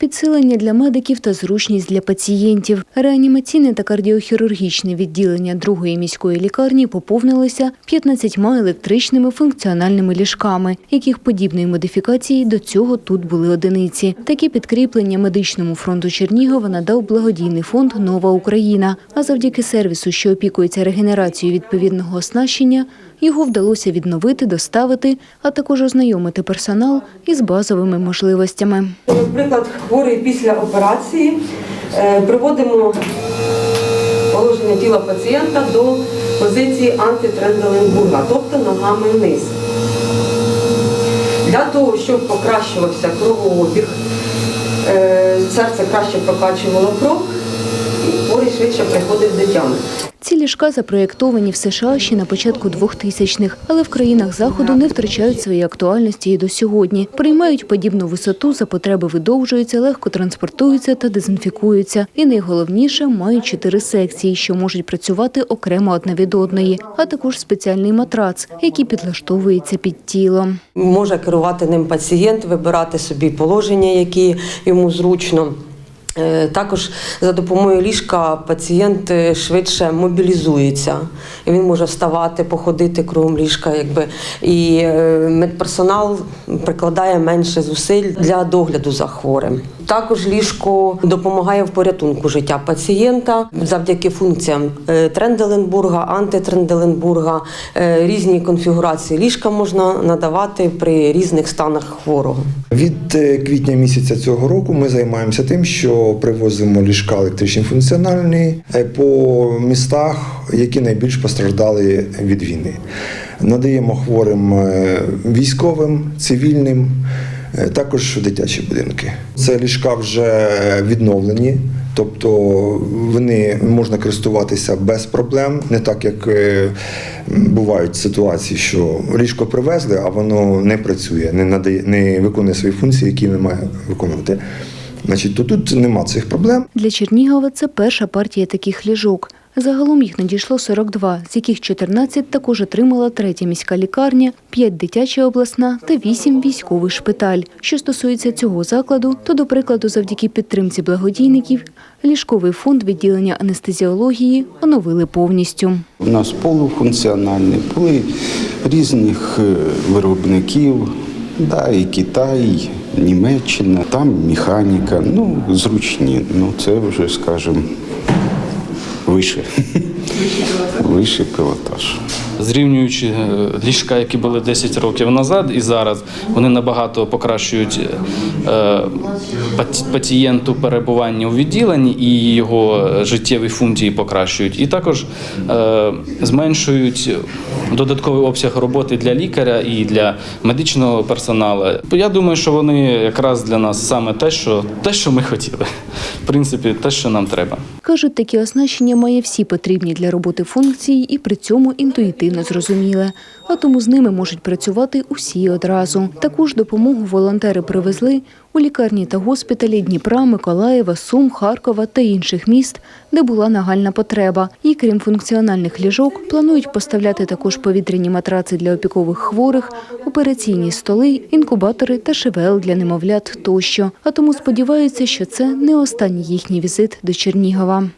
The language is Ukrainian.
Підсилення для медиків та зручність для пацієнтів. Реанімаційне та кардіохірургічне відділення другої міської лікарні поповнилося 15 електричними функціональними ліжками, яких подібної модифікації до цього тут були одиниці. Такі підкріплення медичному фронту Чернігова надав благодійний фонд Нова Україна. А завдяки сервісу, що опікується регенерацією відповідного оснащення, його вдалося відновити, доставити, а також ознайомити персонал із базовими можливостями. Наприклад, хворий після операції е, приводимо положення тіла пацієнта до позиції антитренделенбурга, тобто ногами вниз. Для того, щоб покращувався кровообіг, е, серце краще прокачувало кров, швидше приходив до тями. Ці ліжка запроєктовані в США ще на початку 2000-х, але в країнах Заходу не втрачають своєї актуальності і до сьогодні. Приймають подібну висоту, за потреби видовжуються, легко транспортуються та дезінфікуються. І найголовніше, мають чотири секції, що можуть працювати окремо одна від одної, а також спеціальний матрац, який підлаштовується під тіло. Може керувати ним пацієнт, вибирати собі положення, які йому зручно. Е, Також за допомогою ліжка пацієнт е, швидше мобілізується. І він може вставати, походити кругом ліжка, якби і е, медперсонал прикладає менше зусиль для догляду за хворим. Також ліжко допомагає в порятунку життя пацієнта завдяки функціям е, Тренделенбурга, антитренделенбурга, е, різні конфігурації ліжка можна надавати при різних станах хворого. Від е, квітня місяця цього року ми займаємося тим, що привозимо ліжка електричні функціональні по містах, які найбільш постраждали від війни. Надаємо хворим військовим, цивільним, також дитячі будинки. Це ліжка вже відновлені. Тобто вони можна користуватися без проблем, не так як е, бувають ситуації, що ліжко привезли, а воно не працює, не надає, не виконує свої функції, які не має виконувати. Значить, то тут нема цих проблем. Для Чернігова це перша партія таких ліжок. Загалом їх надійшло 42, з яких 14 також отримала третя міська лікарня, 5 дитяча обласна та 8 військовий шпиталь. Що стосується цього закладу, то, до прикладу, завдяки підтримці благодійників, ліжковий фонд відділення анестезіології оновили повністю. У нас полуфункціональні, були різних е, виробників, да, і Китай, Німеччина, там механіка, ну, зручні, ну це вже, скажімо, вище. Вищий пілотаж. Зрівнюючи е, ліжка, які були 10 років назад і зараз, вони набагато покращують е, пацієнту перебування у відділенні і його життєві функції покращують. І також е, зменшують додатковий обсяг роботи для лікаря і для медичного персоналу. Я думаю, що вони якраз для нас саме те, що те, що ми хотіли. В принципі, те, що нам треба. Кажуть, такі оснащення має всі потрібні для роботи функції і при цьому інтуїтивно зрозуміле. А тому з ними можуть працювати усі одразу. Таку ж допомогу волонтери привезли у лікарні та госпіталі Дніпра, Миколаєва, Сум, Харкова та інших міст, де була нагальна потреба. І крім функціональних ліжок, планують поставляти також повітряні матраци для опікових хворих, операційні столи, інкубатори та ШВЛ для немовлят тощо. А тому сподіваються, що це не останній їхній візит до Чернігова.